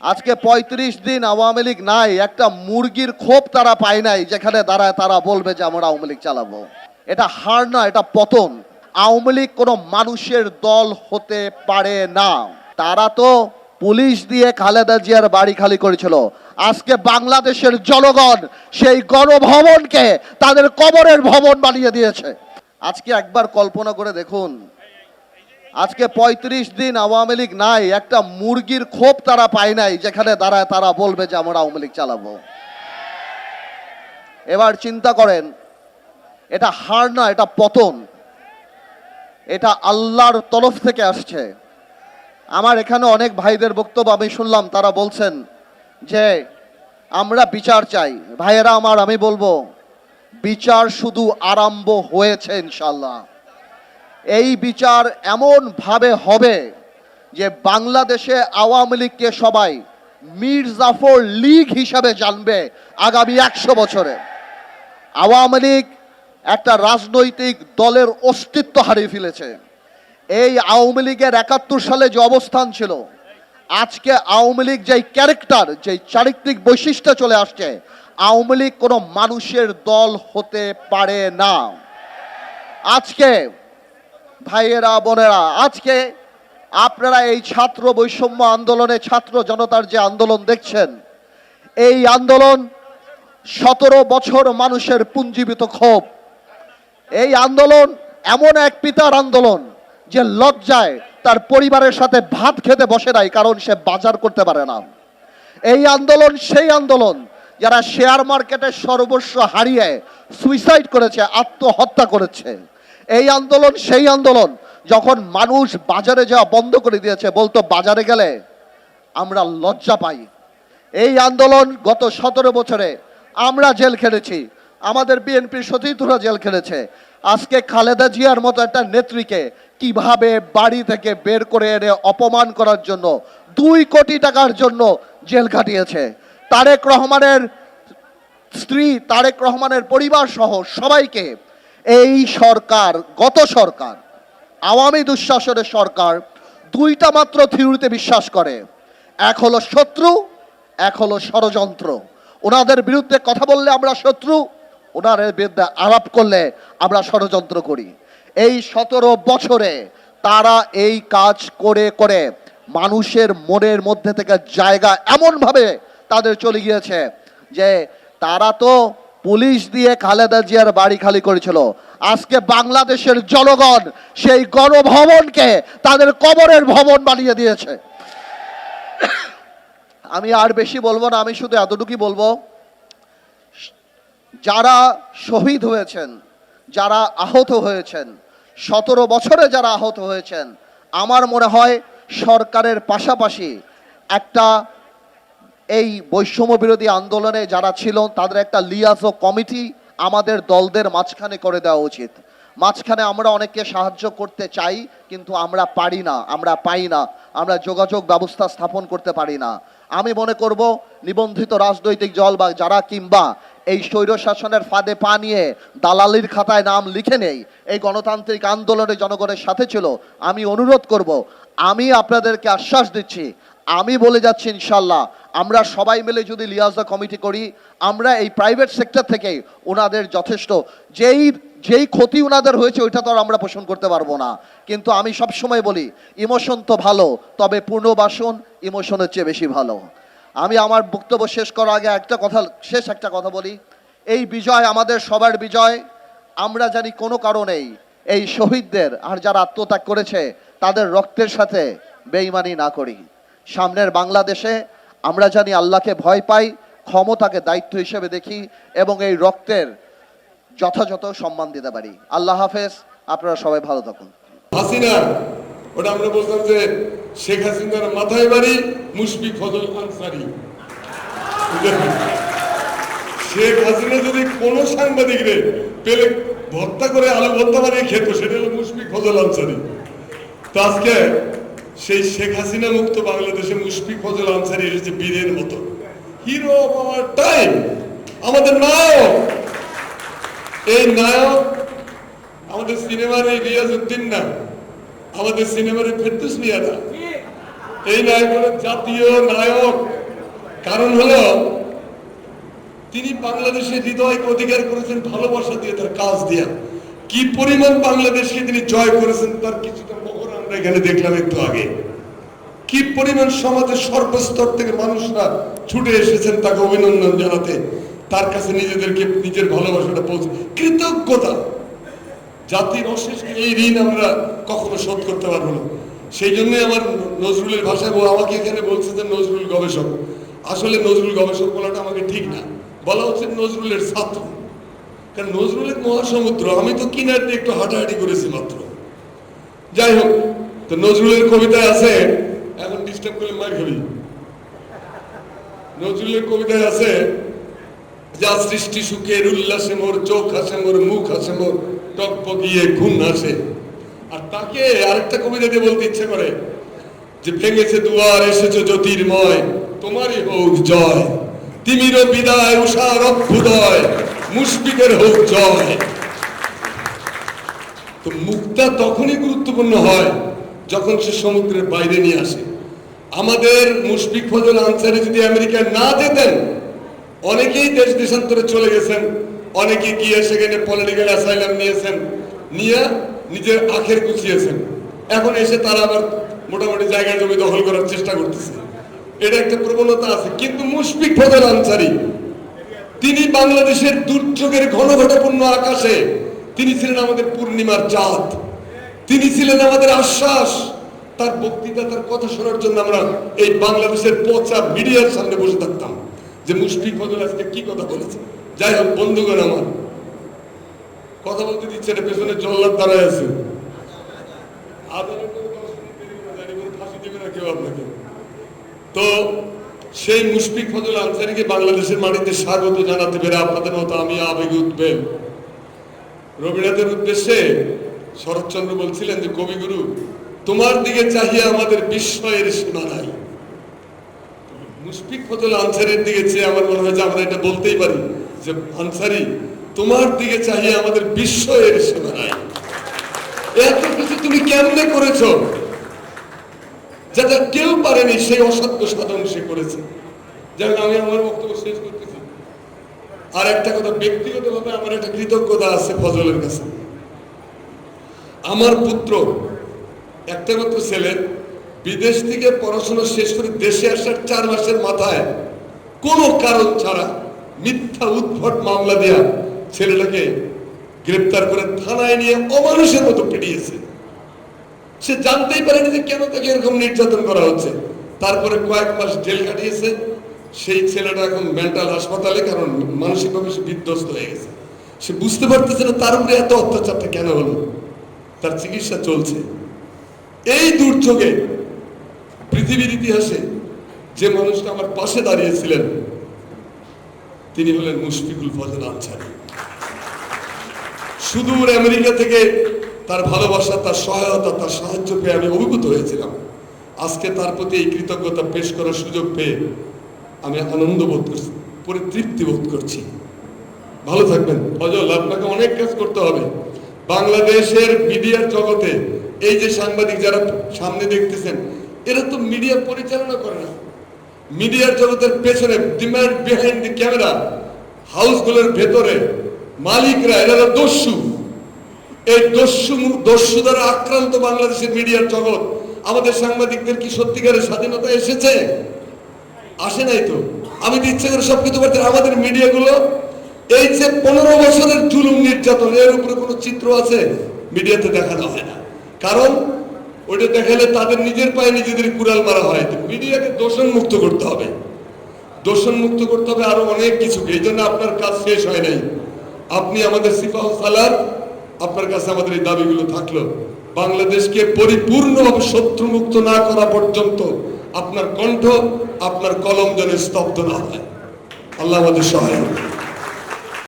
আজকে ৩৫ দিন আওয়ামী লীগ নাই, একটা মুরগির খোপ তারা পায় নাই, যেখানে দাঁড়ায় তারা বলবে যে আমরা আওয়ামী লীগ চালাবো। এটা হার না, এটা পতন। আওয়ামী লীগ কোনো মানুষের দল হতে পারে না। তারা তো পুলিশ দিয়ে খালেদা জিয়ার বাড়ি খালি করেছিল। আজকে বাংলাদেশের জনগণ সেই গণভবনকে তাদের কবরের ভবন বানিয়ে দিয়েছে। আজকে একবার কল্পনা করে দেখুন আজকে ৩৫ দিন আওয়ামী লীগ নাই, একটা মুরগির খোপ তারা পায় নাই, যেখানে দাঁড়ায় তারা বলবে যে আমরা আওয়ামী লীগ চালাবো। এবার চিন্তা করেন, এটা হার না, এটা পতন। এটা আল্লাহর তরফ থেকে আসছে। আমার এখানে অনেক ভাইদের বক্তব্য আমি শুনলাম, তারা বলছেন যে, আমরা বিচার চাই। ভাইয়েরা আমার, আমি বলব, বিচার শুধু আরম্ভ হয়েছে ইনশাল্লাহ এই বিচার এমন ভাবে হবে যে বাংলাদেশে আওয়ামী লীগকে সবাই মীর জাফর লীগ হিসাবে জানবে আগামী একশো বছরে। আওয়ামী লীগ একটা রাজনৈতিক দলের অস্তিত্ব হারিয়ে ফেলেছে। এই আওয়ামী লীগের একাত্তর সালে যে অবস্থান ছিল, আজকে আওয়ামী লীগ যেই ক্যারেক্টার, যেই চারিত্রিক বৈশিষ্ট্য চলে আসছে, আওয়ামী লীগ কোনো মানুষের দল হতে পারে না। আজকে ভাইয়েরা, বোনেরা, আজকে আপনারা এই ছাত্র বৈষম্য আন্দোলনে, ছাত্র জনতার যে আন্দোলন দেখছেন, এই আন্দোলন সতেরো বছর মানুষের পুঞ্জীবিত ক্ষোভ। এই আন্দোলন এমন এক পিতার আন্দোলন যে লজ্জায় তার পরিবারের সাথে ভাত খেতে বসে নাই, কারণ সে বাজার করতে পারে না। এই আন্দোলন সেই আন্দোলন যারা শেয়ার মার্কেটের সর্বস্ব হারিয়ে সুইসাইড করেছে, আত্মহত্যা করেছে। এই আন্দোলন, সেই আন্দোলন যখন মানুষ বাজারে যাওয়া বন্ধ করে দিয়েছে, বলতো বাজারে গেলে আমরা লজ্জা পাই। এই আন্দোলন গত সতেরো বছরে আমরা জেল খেলেছি আমাদের বিএনপির সতীর্থরা জেল খেলেছে আজকে খালেদা জিয়ার মতো একটা নেত্রীকে কীভাবে বাড়ি থেকে বের করে এনে অপমান করার জন্য, দুই কোটি টাকার জন্য জেল খাটিয়েছে। তারেক রহমানের স্ত্রী, তারেক রহমানের পরিবার সহ সবাইকে এই সরকার, গত সরকার, আওয়ামী দুঃশাসনের সরকার দুইটা মাত্র থিওরিতে বিশ্বাস করে। এক হলো শত্রু, এক হলো ষড়যন্ত্র। ওনাদের বিরুদ্ধে কথা বললে আমরা শত্রু, ওনাদের বিরুদ্ধে আলাপ করলে আমরা ষড়যন্ত্র করি। এই সতেরো বছরে তারা এই কাজ করে করে মানুষের মনের মধ্যে থেকে জায়গা এমনভাবে তাদের চলে গিয়েছে যে তারা তো পুলিশ দিয়ে খালেদা জিয়ার বাড়ি খালি করেছিল। আজকে বাংলাদেশের জনগণ সেই গণভবনকে তাদের কবরের ভবন বানিয়ে দিয়েছে। আমি আর বেশি বলব না, আমি শুধু এতটুকুই বলব, যারা শহীদ হয়েছেন, যারা আহত হয়েছেন, সতেরো বছরে যারা আহত হয়েছেন, আমার মনে হয় সরকারের পাশাপাশি একটা এই বৈষম্য বিরোধী আন্দোলনে যারা ছিল তাদের একটা লিয়াজো কমিটি আমাদের দলদের মাঝখানে করে দেওয়া উচিত। মাঝখানে আমরা অনেককে সাহায্য করতে চাই, কিন্তু আমরা পারি না, আমরা পাই না, আমরা যোগাযোগ ব্যবস্থা স্থাপন করতে পারি না। আমি মনে করব, নিবন্ধিত রাজনৈতিক দল বা যারা কিংবা এই স্বৈর শাসনের ফাঁদে পা নিয়ে দালালির খাতায় নাম লিখে নেই, এই গণতান্ত্রিক আন্দোলনে জনগণের সাথে ছিল, আমি অনুরোধ করব, আমি আপনাদেরকে আশ্বাস দিচ্ছি, আমি বলে যাচ্ছি ইনশাল্লাহ আমরা সবাই মিলে যদি লিয়াজা কমিটি করি, আমরা এই প্রাইভেট সেক্টর থেকে ওনাদের যথেষ্ট। যেই যেই ক্ষতি ওনাদের হয়েছে, ওইটা তো আর আমরা পোষণ করতে পারব না। কিন্তু আমি সবসময় বলি, ইমোশন তো ভালো, তবে পুনর্বাসন ইমোশনের চেয়ে বেশি ভালো। আমি আমার বক্তব্য শেষ করার আগে একটা কথা, শেষ একটা কথা বলি। এই বিজয় আমাদের সবার বিজয়। আমরা জানি কোনো কারণেই এই শহীদদের আর যারা আত্মত্যাগ করেছে, তাদের রক্তের সাথে বেইমানি না করি। সামনের বাংলাদেশে আমরা জানি আল্লাহকে ভয় পাই, ক্ষমতাকে দায়িত্ব হিসেবে দেখি এবং এই রক্তের যথাযথ সম্মান দিতে পারি। আল্লাহ হাফেজ, আপনারা সবাই ভালো থাকুন। হাসিনা, ওটা আমরা বলতাম যে শেখ হাসিনার মাথায় বাড়ি মুশফিক ফজল আনসারি। শেখ হাসিনা যদি কোন সাংবাদিক রে পেলে ভর্তা করে আলু ভর্তা বানিয়ে খেত, সেটা হলো মুশফিক ফজল আনসারি। তো আজকে সেই শেখ হাসিনা মুক্ত বাংলাদেশে মুশফিক ফজল আনসারি এসেছে বীরের মতো। হিরো অফ আওয়ার টাইম আমাদের নায়ক। এই নায়ক আমাদের সিনেমার এই রিয়াজ উদ্দিন না, আমাদের সিনেমার ফেরদুস মিয়া না এই নায়ক হলো জাতীয় নায়ক। কারণ হলো, তিনি বাংলাদেশের হৃদয়কে অধিকার করেছেন ভালোবাসা দিয়ে তার কাজ দিয়া। কি পরিমাণ বাংলাদেশকে তিনি জয় করেছেন তার কিছুটা আমরা এখানে দেখলাম একটু আগে। কি পরিমাণ সমাজের সর্বস্তর থেকে মানুষরা ছুটে এসেছেন তাকে অভিনন্দন জানাতে, তার কাছে নিজেদেরকে, নিজের ভালোবাসাটা পৌঁছে কৃতজ্ঞতা। জাতির অশেষ এই ঋণ আমরা কখনো শোধ করতে পারব না। সেই জন্য আমার নজরুলের ভাষায় আমাকে এখানে বলছে যে নজরুল গবেষক। আসলে নজরুল গবেষক বলাটা আমাকে ঠিক না। বলা হচ্ছে নজরুলের ছাত্র। কারণ নজরুলের মহাসমুদ্র, আমি তো কিনার দিয়ে একটু হাঁটাহাঁটি করেছি মাত্র। যাই হোক তো নজরুলের কবিতায় আছে, এখন ডিস্টার্ব করলে মার খাবি। নজরুলের কবিতায় আছে, যা সৃষ্টি সুখের উল্লাসে মোর চোখ হাসে মোর মুখ হাসে মোর টকপকিয়ে খুন হাসে আর তাকে আরেকটা কবিতা দিয়ে বলতে ইচ্ছে করে, যে ভেঙেছে দুয়ার, এসেছে জ্যোতির্ময়, তোমারই হোক জয়। তিমির বিদায়, উষার অভ্যুদয়, মুশফিকের হোক জয়। তো মুক্তা তখনই গুরুত্বপূর্ণ হয় যখন সে সমুদ্রের বাইরে নিয়ে আসে। আমাদের মুশফিক ফজল আনসারি যদি আমেরিকায় না যেতেন, অনেকেই দেশ দেশান্তরে চলে গেছেন, অনেকে গিয়ে সেখানে পলিটিক্যাল অ্যাসাইলাম নিয়েছেন, নিয়ে নিজের আখের গুছিয়েছেন। এখন এসে তারা আবার মোটামুটি জায়গা জমি দখল করার চেষ্টা করতেছে। এটা একটা প্রবণতা আছে। কিন্তু মুশফিক ফজল আনসারি, তিনি বাংলাদেশের দুর্যোগের ঘন ঘনঘটাপূর্ণ আকাশে, তিনি ছিলেন আমাদের পূর্ণিমার চাঁদ। তিনি ছিলেন আমাদের আশ্বাস। তার বক্তৃতা, তার কথা শোনার জন্য আমরা এই বাংলাদেশের পচা মিডিয়ার সামনে বসে থাকতাম যে মুশফিক ফজল আজকে কি কথা বলেছে। যাই হোক, বন্ধুগণ আমার, কথা বলতে দিচ্ছে না, পেছনে জল্লাদ দাঁড়ায় আছে। তো সেই মুশফিক ফজল আনসারিকে বাংলাদেশের মাটিতে স্বাগত জানাতে পেরে আপনাদের মতো আমি আবেগে উঠবেন রবীন্দ্রনাথের উদ্দেশ্যে শরৎচন্দ্র বলছিলেন যে, কবিগুরু, তোমার দিকে চাহিয়ে আমাদের বিস্ময়ের সীমা নাই। মুশফিক ফজল আনসারের দিকে চেয়ে আমার মনে হয় যে, আমরা এটা বলতেই পারি যে, আনসারি, তোমার দিকে চাহিয়ে আমাদের বিস্ময়ের সীমা নাই। এত কিছু তুমি কেমনে করেছ? যাতে কেউ পারেনি সেই অসাধ্য সাধন সে করেছে। যাই আমি আমার বক্তব্য শেষ করতেছি। আর একটা কথা, ব্যক্তিগতভাবে আমার একটা কৃতজ্ঞতা আছে ফজলের কাছে। আমার পুত্র, একটা মাত্র ছেলে, বিদেশ থেকে পড়াশোনা শেষ করে দেশে আসার চার মাসের মাথায় কোনো কারণ ছাড়া মিথ্যা উদ্ভট মামলা দেয়া ছেলেটাকে গ্রেপ্তার করে থানায় নিয়ে অমানুষের মতো পিটিয়েছে। সে জানতেই পারেনি যে কেন তাকে এরকম নির্যাতন করা হচ্ছে। তারপরে কয়েক মাস জেল কাটিয়েছে। সেই ছেলেটা এখন মেন্টাল হাসপাতালে, কারণ মানসিকভাবে সে বিধ্বস্ত হয়ে গেছে। সে বুঝতে পারতেছে না তার উপরে এত অত্যাচারটা কেন হলো। তার চিকিৎসা চলছে। এই দুর্যোগে পৃথিবীর ইতিহাসে যে মানুষটা আমার পাশে দাঁড়িয়েছিলেন, তিনি হলেন মুশফিকুল ফজল আনসারি। সুদূর আমেরিকা থেকে তার ভালোবাসা, তার সহায়তা, তার সাহায্য পেয়ে আমি অভিভূত হয়েছিলাম। আজকে তার প্রতি এই কৃতজ্ঞতা পেশ করার সুযোগ পেয়ে আমি আনন্দ বোধ করছি, পরিতৃপ্তি বোধ করছি। ভালো থাকবেন। ফজল আপনাকে অনেক কাজ করতে হবে। বাংলাদেশের মিডিয়ার জগতে এই যে সাংবাদিক যারা সামনে দেখতেছেন, এরা তো মিডিয়া পরিচালনা করে না। মিডিয়ার জগতের পেছনে ডিমান্ড বিহাইন্ড দি ক্যামেরা হাউসগুলোর ভেতরে মালিকরা, এরা দস্যু। এই দস্যু দস্যু দ্বারা আক্রান্ত বাংলাদেশের মিডিয়ার জগৎ। আমাদের সাংবাদিকদের কি সত্যিকারের স্বাধীনতা এসেছে? আসে নাই তো। আমি তো ইচ্ছে করে সব কিছু বলতে আমাদের মিডিয়াগুলো এই যে পনেরো বছরের জুলুম নির্যাতন এর উপরে কোনো চিত্র আছে? মিডিয়াতে দেখানো হয় না। কারণ ওইটা দেখালে তাদের নিজের পায়ে নিজেদের কুড়াল মারা হয়। মিডিয়াকে দোষণ মুক্ত করতে হবে। দোষণ মুক্ত করতে হবে আরও অনেক কিছু এই জন্য আপনার কাজ শেষ হয় নাই। আপনি আমাদের সিপাহ সালার আপনার কাছে আমাদের এই দাবিগুলো থাকল। বাংলাদেশকে পরিপূর্ণভাবে শত্রুমুক্ত না করা পর্যন্ত আপনার কণ্ঠ, আপনার কলম যেন স্তব্ধ না হয়। আল্লাহ আমাদের সহায়।